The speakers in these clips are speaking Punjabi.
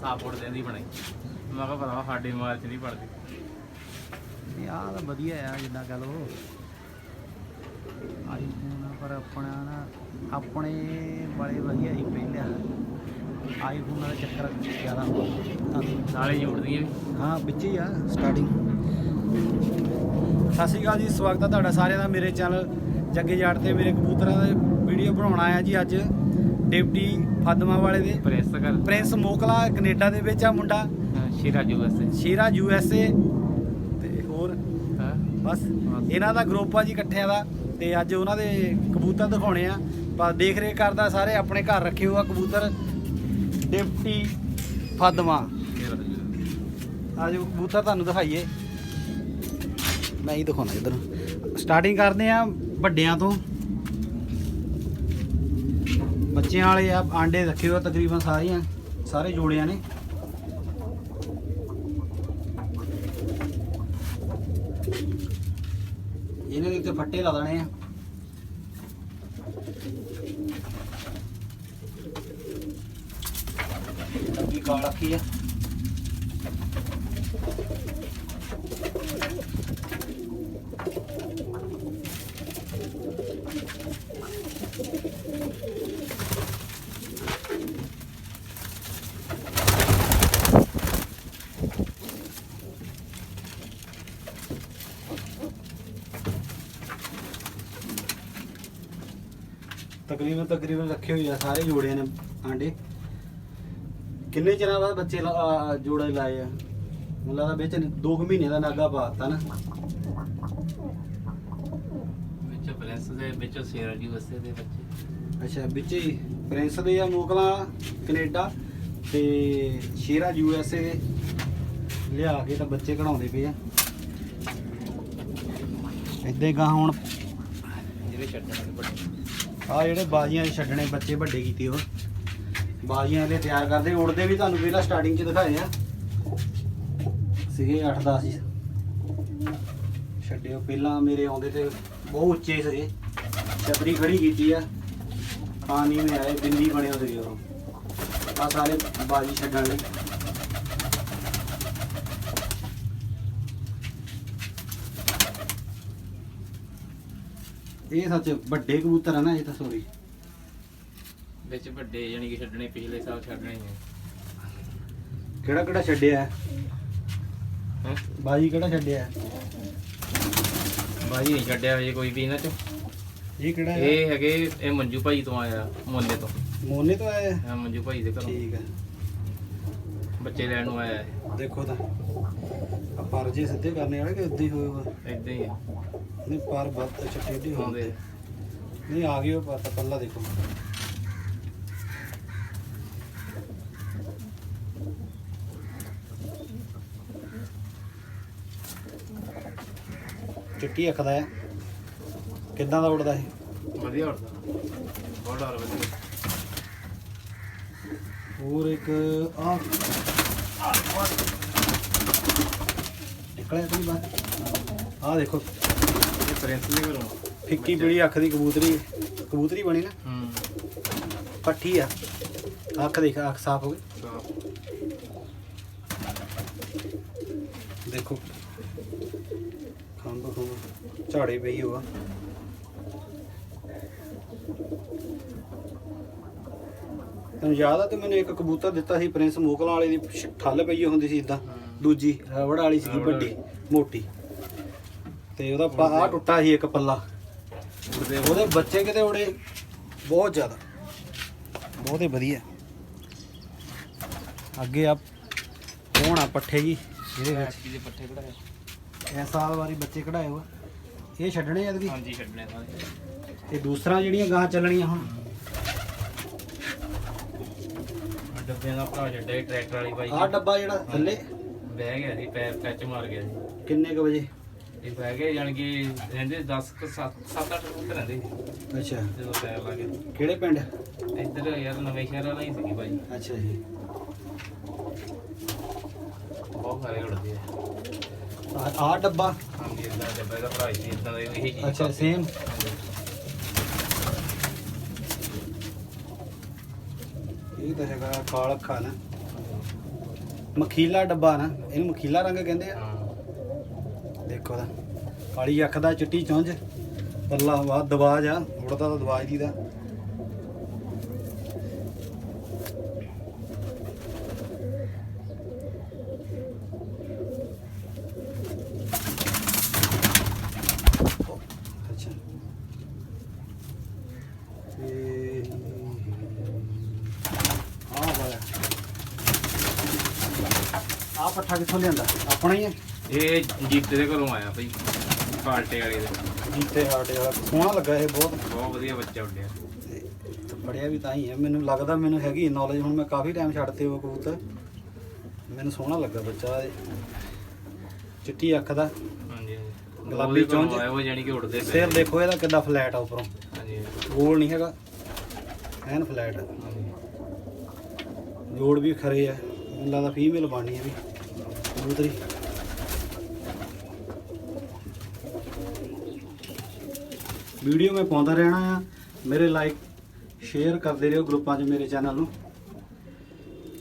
ਸਾਪੋਰਟ ਦੇਂਦੀ ਬਣਾਈ। ਮੈਂ ਕਿਹਾ ਪਤਾ ਸਾਡੇ ਮਾਰ ਚ ਨਹੀਂ ਪੜਦੀ। ਇਹ ਆਹ ਤਾਂ ਵਧੀਆ ਆ ਜਿੱਦਾਂ ਕਹ ਲੋ ਆਈਫੋਨ ਪਰ ਆਪਣਾ ਨਾ ਆਪਣੇ ਬੜੇ ਵਧੀਆ ਹੀ ਪਹਿਲੇ ਆਈਫੋਨ ਦਾ ਚੱਕਰ ਜ਼ਿਆਦਾ ਹੁੰਦਾ ਨਾਲੇ ਜੋੜਦੀਆਂ ਵੀ। ਹਾਂ ਵਿੱਚ ਹੀ ਆ ਸਟਾਰਟਿੰਗ ਸਤਿ ਸ਼੍ਰੀ ਅਕਾਲ ਜੀ ਸਵਾਗਤ ਹੈ ਤੁਹਾਡਾ ਸਾਰਿਆਂ ਦਾ ਮੇਰੇ ਚੈਨਲ ਜੱਗੇ ਜਾਟ ਤੇ। ਮੇਰੇ ਕਬੂਤਰਾਂ ਦਾ ਵੀਡੀਓ ਬਣਾਉਣਾ ਆਇਆ ਜੀ ਅੱਜ। ਡਿਪਟੀ ਫਾਦਮਾ ਵਾਲੇ ਦੇ। ਪ੍ਰੈਸ ਕਰ ਪ੍ਰਿੰਸ ਮੋਕਲਾ ਕੈਨੇਡਾ ਦੇ ਵਿੱਚ ਆ ਮੁੰਡਾ। ਸ਼ੀਰਾ ਵਸੇ ਸ਼ੀਰਾ ਯੂ ਐਸ ਏ। ਤੇ ਹੋਰ? ਬਸ। ਇਹਨਾਂ ਦਾ ਗਰੁੱਪ ਆ ਜੀ ਇਕੱਠਿਆਂ ਦਾ। ਤੇ ਅੱਜ ਉਹਨਾਂ ਦੇ ਕਬੂਤਰ ਦਿਖਾਉਣੇ ਆ। ਪਰ ਦੇਖ ਰੇਖ ਕਰਦਾ ਸਾਰੇ ਆਪਣੇ ਘਰ ਰੱਖੇ ਹੋਆ ਕਬੂਤਰ। ਡਿਪਟੀ ਫਾਦਮਾ ਆਜੋ ਕਬੂਤਰ ਤੁਹਾਨੂੰ ਦਿਖਾਈਏ। ਮੈਂ ਹੀ ਦਿਖਾਉਣਾ ਇਧਰ। ਸਟਾਰਟਿੰਗ ਕਰਦੇ ਆ ਵੱਡਿਆਂ ਤੋਂ। ਬੱਚਿਆਂ ਵਾਲੇ ਆ, ਆਂਡੇ ਰੱਖੇ ਹੋਏ ਤਕਰੀਬਨ ਸਾਰੀਆਂ, ਸਾਰੇ ਜੋੜਿਆਂ ਨੇ। ਇਹਨਾਂ ਦੇ ਉੱਤੇ ਫੱਟੇ ਲਾ ਦੇਣੇ ਆ। ਅੱਗੀ ਕਾਲ ਰੱਖੀ ਆ? ਤਕਰੀਬਨ ਤਕਰੀਬਨ ਰੱਖੇ ਹੋਏ ਆ ਸਾਰੇ ਜੋੜਿਆਂ ਨੇ ਆਂਡੇ। ਕਿੰਨੇ ਚਿਰਾਂ ਬਾਅਦ ਬੱਚੇ ਲਾ- ਆ, ਜੋੜੇ ਲਾਏ ਆ? ਮੈਨੂੰ ਲੱਗਦਾ ਵਿੱਚ 2 ਮਹੀਨੇ ਦਾ ਨਾਗਾ ਪਾਤਾ ਨਾ। ਵਿੱਚ ਪ੍ਰੈਸ ਦੇ ਵਿੱਚ ਸ਼ੀਰਾ ਜੂ ਵਸੇ ਦੇ ਬੱਚੇ। ਅੱਛਾ ਵਿੱਚ ਹੀ ਪ੍ਰਿੰਸ ਦੇ ਆ ਮੋਕਲਾ ਕੈਨੇਡਾ ਤੇ ਸ਼ੇਰਾ ਯੂ ਐਸ ਏ ਲਿਆ ਕੇ ਤਾਂ ਬੱਚੇ ਕਢਾਉਂਦੇ ਪਏ ਆ। ਇਦਾਂ ਹੀ ਗਾਂ ਹੁਣ ਜਿਹੜੇ ਛੱਡਣ ਵੱਡੇ ਆ ਜਿਹੜੇ ਬਾਜ਼ੀਆਂ 'ਚ ਛੱਡਣੇ, ਬੱਚੇ ਵੱਡੇ ਕੀਤੇ ਉਹ। ਬਾਜ਼ੀਆਂ ਇਹਦੇ ਤਿਆਰ ਕਰਦੇ ਉੜਦੇ ਵੀ ਤੁਹਾਨੂੰ ਪਹਿਲਾਂ ਸਟਾਰਟਿੰਗ 'ਚ ਦਿਖਾਏ ਆ। ਸੀਗੇ 8-10 ਹੀ ਛੱਡਿਓ, ਪਹਿਲਾਂ ਮੇਰੇ ਆਉਂਦੇ ਤੇ ਬਹੁਤ ਉੱਚੇ ਸੀਗੇ। ਛਤਰੀ ਖੜੀ ਕੀਤੀ ਆ। ਪਾਣੀ ਵਿੱਚ ਆਏ ਬਿੰਦੀ ਬਣੇ ਹੋ ਸੀਗੇ ਉਹ। ਆ ਸਾਰੇ ਬਾਜੀ ਛੱਡਣ ਲਈ। ਇਹ ਸੱਚ ਵੱਡੇ ਕਬੂਤਰ ਆ ਨਾ ਇਹ ਤਾਂ ਸੋਰੀ ਵਿੱਚ ਵੱਡੇ ਯਾਨੀ ਕਿ ਛੱਡਣੇ ਪਿਛਲੇ ਸਾਲ ਛੱਡਣੇ ਨੇ ਕਿਹੜਾ ਕਿਹੜਾ ਛੱਡਿਆ? ਹੈ? ਹਾਂ ਬਾਜੀ ਕਿਹੜਾ ਛੱਡਿਆ? ਹੈ? ਬਾਈ ਨਹੀਂ ਛੱਡਿਆ ਹੋਏ ਕੋਈ ਵੀ ਇਹਨਾਂ ਚ। ਇਹ ਕਿਹੜਾ ਹੈ ਇਹ ਹੈਗੇ ਇਹ ਮੰਜੂ ਭਾਈ ਤੋਂ ਆਇਆ ਮੋਨੇ ਤੋਂ। ਮੋਨੇ ਤੋਂ ਆਇਆ? ਹੈ? ਮੰਜੂ ਭਾਈ ਦੇ ਘਰੋਂ। ਠੀਕ ਹੈ ਬੱਚੇ ਲੈਣ ਨੂੰ ਆਇਆ ਹੈ ਦੇਖੋ ਤਾਂ ਆ ਪਰ ਜੇ ਸਿੱਧੇ ਕਰਨੇ ਵਾਲੇ ਕਿ ਉੱਦਾਂ ਹੀ ਹੋਏ ਵਾ? ਇਦਾਂ ਹੀ ਆ। ਨਹੀਂ ਪਰ ਬੱਤ ਅੱਛਾ ਟੇਢੇ ਹੁੰਦੇ ਨਹੀਂ ਆ ਉਹ ਪਰ ਪੱਲਾ ਦੇਖੋ। ਚਿੱਟੀ ਅੱਖ ਦਾ ਹੈ। ਕਿੱਦਾਂ ਦਾ ਉੱਡਦਾ ਇਹ? ਵਧੀਆ ਉੜਦਾ ਬਹੁਤ ਡਰ ਵਧੀਆ ਹੋਰ ਇੱਕ ਆ ਨਿਕਲਿਆ ਬਾਹਰ ਆ ਦੇਖੋ। ਪ੍ਰਿੰਸ ਦੇ ਘਰੋਂ। ਫਿੱਕੀ ਪੀਲੀ ਅੱਖ ਦੀ ਕਬੂਤਰੀ ਕਬੂਤਰੀ ਬਣੀ ਨਾ। ਹੂੰ। ਪੱਠੀ ਆ। ਅੱਖ ਦੇਖ ਅੱਖ ਸਾਫ਼ ਹੋ ਗਈ। ਦੇਖੋ। ਖੰਭ ਖੰਭ। ਝਾੜੇ ਪਈ ਹੋਆ। ਤੈਨੂੰ ਯਾਦ ਆ ਤੇ ਮੈਨੂੰ ਇੱਕ ਕਬੂਤਰ ਦਿੱਤਾ ਸੀ ਪ੍ਰਿੰਸ ਮੋਕਲਾਂ ਵਾਲੇ ਦੀ ਠੱਲ ਪਈ ਹੁੰਦੀ ਸੀ ਇਦਾਂ। ਦੂਜੀ ਰਬੜ ਵਾਲੀ ਸੀ ਵੱਡੀ ਮੋਟੀ। ਤੇ ਉਹਦਾ ਆਹ ਟੁੱਟਾ ਸੀ ਇੱਕ ਪੱਲਾ। ਉੜਦੇ ਉਹਦੇ ਬੱਚੇ ਕਿਤੇ ਉੜੇ? ਬਹੁਤ ਜ਼ਿਆਦਾ। ਬਹੁਤ ਹੀ ਵਧੀਆ। ਅੱਗੇ ਆ ਕੌਣ ਆ ਪੱਠੇ ਜੀ? ਇਹਦੇ ਵਿੱਚ। ਦੇ ਪੱਠੇ ਕਢਾਏ। ਇਸ ਸਾਲ ਵਾਰੀ ਬੱਚੇ ਕਢਾਏ ਹੋ ਇਹ ਛੱਡਣੇ ਐਤਕੀ ਹਾਂਜੀ ਛੱਡਣੇ ਸਾਰੇ। ਤੇ ਦੂਸਰਾ ਜਿਹੜੀਆਂ ਗਾਂ ਚੱਲਣੀਆਂ ਹੁਣ? ਡੱਬਿਆਂ ਦਾ ਭਰਾ ਸੀ ਟਰੈਕਟਰ ਵਾਲੀ ਬਾਈ। ਆਹ ਡੱਬਾ ਜਿਹੜਾ ਥੱਲੇ? ਬਹਿ ਗਿਆ ਸੀ ਪੈਰ ਕੱਚ ਮਾਰ ਗਿਆ ਸੀ। ਕਿੰਨੇ ਕ ਵਜੇ? ਇਹ ਕੇ ਰਹਿੰਦੇ 10 7 7 8 ਫੁੱਟ ਰਹਿੰਦੇ ਸੀ। ਅੱਛਾ। ਜਦੋਂ ਪੈਰ ਲਾ ਕੇ। ਕਿਹੜੇ ਪਿੰਡ? ਇੱਧਰ ਯਾਰ ਨਵੇਂ ਸ਼ਹਿਰ ਵਾਲਾ ਹੀ ਸੀਗੀ ਬਾਈ ਅੱਛਾ ਜੀ। ਬਹੁਤ ਸਾਰੇ ਉੜਦੇ ਆ। ਆਹ ਆਹ ਡੱਬਾ? ਹਾਂਜੀ ਇਦਾਂ ਡੱਬੇ ਦਾ ਭਰਾ ਸੀ ਇਦਾਂ ਦਾ ਇਹੀ ਚੀਜ਼ ਅੱਛਾ ਸੇਮ ਹਾਂਜੀ। ਇਹ ਤਾਂ ਹੈਗਾ ਕਾਲ ਅੱਖਾਂ ਨਾ। ਮਖੀਲਾ ਡੱਬਾ ਨਾ ਇਹਨੂੰ ਮਖੀਲਾ ਰੰਗ ਕਹਿੰਦੇ ਆ। ਹਾਂ ਦੇਖੋ ਕਾਲੀ ਅੱਖ ਦਾ ਚਿੱਟੀ ਚੁੰਝ, ਪੱਲਾ ਵਾ ਦਵਾਜ ਆ ਉੜਦਾ ਤਾਂ ਦਵਾਜ ਦੀ ਦਾ। ਆ ਪੱਠਾ ਕਿੱਥੋਂ ਲਿਆਂਦਾ? ਆਪਣਾ ਹੀ ਹੈ ਇਹ ਜੀਤੇ ਦੇ ਘਰੋਂ ਆਇਆ ਭਾਈ ਪਾਲਟੇ ਵਾਲੇ ਦੇ। ਜੀਤੇ ਹਾਟੇ ਵਾਲਾ। ਸੋਹਣਾ ਲੱਗਾ ਇਹ ਬਹੁਤ। ਬਹੁਤ ਵਧੀਆ ਬੱਚਾ ਉੱਡਿਆ। ਤੇ ਪੜਿਆ ਵੀ ਤਾਂ ਹੀ ਹੈ। ਮੈਨੂੰ ਲੱਗਦਾ ਮੈਨੂੰ ਹੈਗੀ ਨੌਲੇਜ ਹੁਣ ਮੈਂ ਕਾਫੀ ਟਾਈਮ ਛੱਡਤੇ ਉਹ ਕਬੂਤਰ। ਮੈਨੂੰ ਸੋਹਣਾ ਲੱਗਾ ਬੱਚਾ ਇਹ। ਚਿੱਟੀ ਅੱਖ ਦਾ। ਹਾਂਜੀ ਗੁਲਾਬੀ ਚੁੰਝ। ਆਇਆ ਉਹ ਜਾਨੀ ਕਿ ਉੱਡਦੇ ਪਏ। ਸਿਰ ਦੇਖੋ ਇਹਦਾ ਕਿੱਦਾਂ ਫਲੈਟ ਆ ਉੱਪਰੋਂ। ਹਾਂਜੀ। ਗੋਲ ਨਹੀਂ ਹੈਗਾ। ਐਨ ਫਲੈਟ ਹਾਂਜੀ। ਜੋੜ ਵੀ ਖਰੇ ਆ। ਮੈਨੂੰ ਲੱਗਦਾ ਫੀਮੇਲ ਬਣਨੀ ਹੈ ਵੀ। ਕਬੂਤਰੀ। ਵੀਡੀਓ ਮੈਂ ਪਾਉਂਦਾ ਰਹਿਣਾ ਆ। ਮੇਰੇ ਲਾਈਕ ਸ਼ੇਅਰ ਕਰਦੇ ਰਹੋ ਗਰੁੱਪਾਂ 'ਚ ਮੇਰੇ ਚੈਨਲ ਨੂੰ।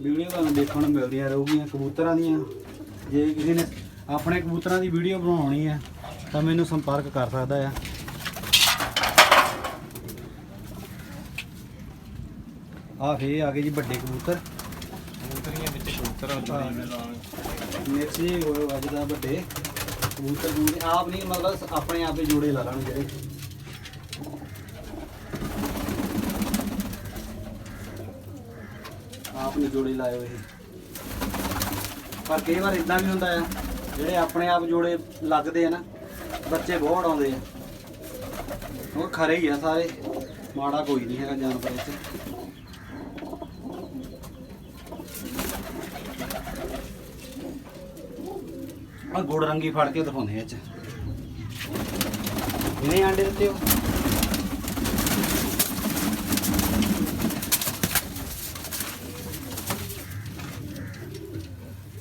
ਵੀਡੀਓ ਤੁਹਾਨੂੰ ਦੇਖਣ ਨੂੰ ਮਿਲਦੀਆਂ ਰਹੂਗੀਆਂ ਕਬੂਤਰਾਂ ਦੀਆਂ। ਜੇ ਕਿਸੇ ਨੇ ਆਪਣੇ ਕਬੂਤਰਾਂ ਦੀ ਵੀਡੀਓ ਬਣਾਉਣੀ ਆ ਤਾਂ ਮੈਨੂੰ ਸੰਪਰਕ ਕਰ ਸਕਦਾ ਆ। ਆ ਫੇ ਆ ਗਏ ਜੀ ਵੱਡੇ ਕਬੂਤਰ। ਕਬੂਤਰੀਆਂ ਵਿੱਚ ਕਬੂਤਰ ਮਿਕਸ ਜੀ ਹੋਏ ਅੱਜ ਦਾ ਵੱਡੇ ਕਬੂਤਰ ਜੂੜੇ ਆਪ ਨਹੀਂ ਮਤਲਬ ਆਪਣੇ ਆਪੇ ਜੋੜੇ ਲਾ ਲੈਣ ਜਿਹੜੇ। ਆਪ ਨੇ ਜੋੜੇ ਲਾਏ ਹੋਏ ਪਰ ਕਈ ਵਾਰ ਇਦਾਂ ਵੀ ਹੁੰਦਾ ਆ, ਜਿਹੜੇ ਆਪਣੇ ਆਪ ਜੋੜੇ ਲੱਗਦੇ ਆ ਨਾ, ਬੱਚੇ ਬਹੁਤ ਆਉਂਦੇ ਆ। ਉਹ ਖਰੇ ਹੀ ਆ ਸਾਰੇ, ਮਾੜਾ ਕੋਈ ਨਹੀਂ ਹੈਗਾ ਜਾਨਵਰ ਇੱਥੇ ਆ ਗੁੜ ਰੰਗੀ ਫੜ ਕੇ ਦਿਖਾਉਂਦੇ ਆ ਚ। ਇਹਨੇ ਆਂਡੇ ਦਿੱਤੇ ਹੋ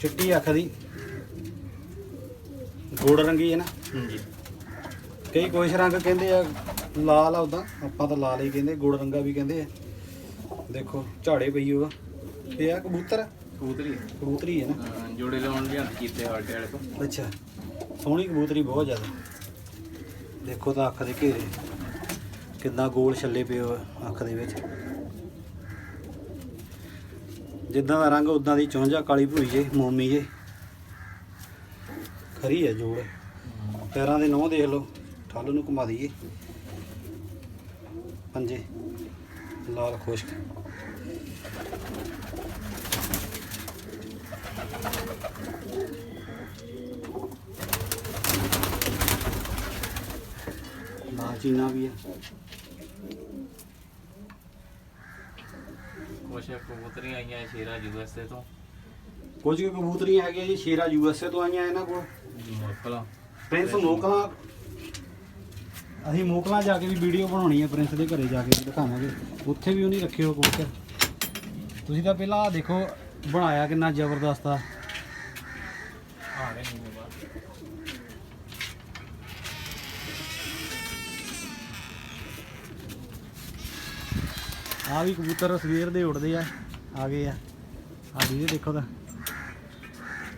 ਚਿੱਟੀ ਅੱਖ ਦੀ। ਗੁੜ ਰੰਗੀ ਹੈ ਨਾ। ਹਾਂਜੀ। ਕਈ ਕੁਛ ਰੰਗ ਕਹਿੰਦੇ ਆ ਲਾਲ ਆ ਉਦਾਂ ਆਪਾਂ ਤਾਂ ਲਾਲ ਹੀ ਕਹਿੰਦੇ ਗੁੜ ਰੰਗਾ ਵੀ ਕਹਿੰਦੇ ਆ। ਦੇਖੋ ਝਾੜੇ ਪਈ ਹੋਆ। ਇਹ ਆ ਕਬੂਤਰ? ਕਬੂਤਰੀ ਕਬੂਤਰੀ ਹੈ ਨਾ। ਹਾਂ, ਜੋੜੇ ਲਾਉਣ ਲਿਆਂਦੇ ਜੀਤੇ ਪਾਲਟੇ ਵਾਲੇ ਤੋਂ। ਅੱਛਾ। ਸੋਹਣੀ ਕਬੂਤਰੀ ਬਹੁਤ ਜ਼ਿਆਦਾ। ਦੇਖੋ ਤਾਂ ਅੱਖ ਦੇ ਘੇਰੇ। ਕਿੰਨਾ ਗੋਲ ਛੱਲੇ ਪਏ ਹੋਏ ਅੱਖ ਦੇ ਵਿੱਚ। ਜਿੱਦਾਂ ਦਾ ਰੰਗ, ਉਦਾਂ ਦੀ ਚੌਂਜਾ ਕਾਲੀ ਭੂਈ ਜੇ, ਮੋਮੀ ਜੇ। ਖਰੀ ਹੈ ਜੋੜ। ਪੈਰਾਂ ਦੇ ਨੋਹ ਦੇਖ ਲਓ, ਠੱਲ ਨੂੰ ਘੁਮਾ ਦਈਏ। ਪੰਜੇ, ਲਾਲ ਖੁਸ਼ਕ। ਲਾਲ ਵੀ ਹੈ ਕੁਛ ਕਬੂਤਰੀਆਂ ਆਈਆਂ ਸ਼ੇਰਾ ਯੂਐਸਏ ਤੋਂ। ਕੁਝ ਕੁ ਕਬੂਤਰੀਆਂ ਹੈਗੀਆਂ ਜੀ ਸ਼ੇਰਾ ਯੂਐਸਏ ਤੋਂ ਆਈਆਂ ਇਹਨਾਂ ਕੋਲ। ਮੋਕਲਾ ਪ੍ਰਿੰਸ ਮੋਕਲਾ। ਅਸੀਂ ਮੋਕਲਾ ਜਾ ਕੇ ਵੀ ਵੀਡੀਓ ਬਣਾਉਣੀ ਹੈ ਪ੍ਰਿੰਸ ਦੇ ਘਰੇ ਜਾ ਕੇ ਵੀ ਦਿਖਾਵਾਂਗੇ। ਉੱਥੇ ਵੀ ਉਹਨੇ ਰੱਖੇ ਹੋ ਕਬੂਤਰ। ਤੁਸੀਂ ਤਾਂ ਪਹਿਲਾਂ ਆਹ ਦੇਖੋ ਬਣਾਇਆ ਕਿੰਨਾ ਜ਼ਬਰਦਸਤ ਆ। ਆ ਗਏ ਨਹੀਂ ਆ ਵੀ ਕਬੂਤਰ ਸਵੇਰ ਦੇ ਉੱਡਦੇ ਆ ਆ ਗਏ ਆ। ਆ ਵੀ ਦੇਖੋ ਤਾਂ।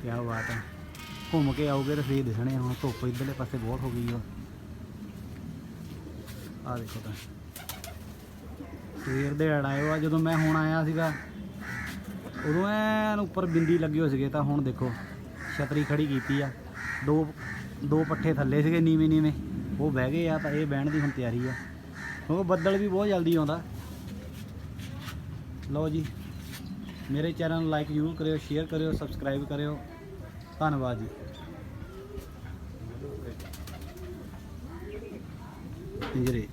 ਕੀ ਬਾਤ ਹੈ ਘੁੰਮ ਕੇ ਆਉਗੇ ਤਾਂ ਫੇਰ ਦਿਸਣੇ ਹੁਣ ਧੁੱਪ ਇਧਰਲੇ ਪਾਸੇ ਬਹੁਤ ਹੋ ਗਈ ਆ। ਆ ਦੇਖੋ ਤਾਂ। ਸਵੇਰ ਦੇ ਅੜ ਆ, ਜਦੋਂ ਮੈਂ ਹੁਣ ਆਇਆ ਸੀਗਾ, ਉਦੋਂ ਐਨ ਉੱਪਰ ਬਿੰਦੀ ਲੱਗੀ ਹੋ ਸੀਗੇ, ਤਾਂ ਹੁਣ ਦੇਖੋ, ਛਤਰੀ ਖੜੀ ਕੀਤੀ ਆ। ਦੋ ਦੋ ਪੱਠੇ ਥੱਲੇ ਸੀਗੇ ਨੀਵੇਂ ਨੀਵੇਂ ਉਹ ਬਹਿ ਗਏ ਆ, ਤਾਂ ਇਹ ਬਹਿਣ ਦੀ ਹੁਣ ਤਿਆਰੀ ਆ। ਕਿਉਂਕਿ ਬੱਦਲ ਵੀ ਬਹੁਤ ਜਲਦੀ ਆਉਂਦਾ। ਲਓ ਜੀ, ਮੇਰੇ ਚੈਨਲ ਨੂੰ ਲਾਈਕ ਜ਼ਰੂਰ ਕਰਿਓ ਸ਼ੇਅਰ ਕਰਿਓ ਸਬਸਕ੍ਰਾਈਬ ਕਰਿਓ। ਧੰਨਵਾਦ ਜੀ। ਪਿੰਜਰੇ।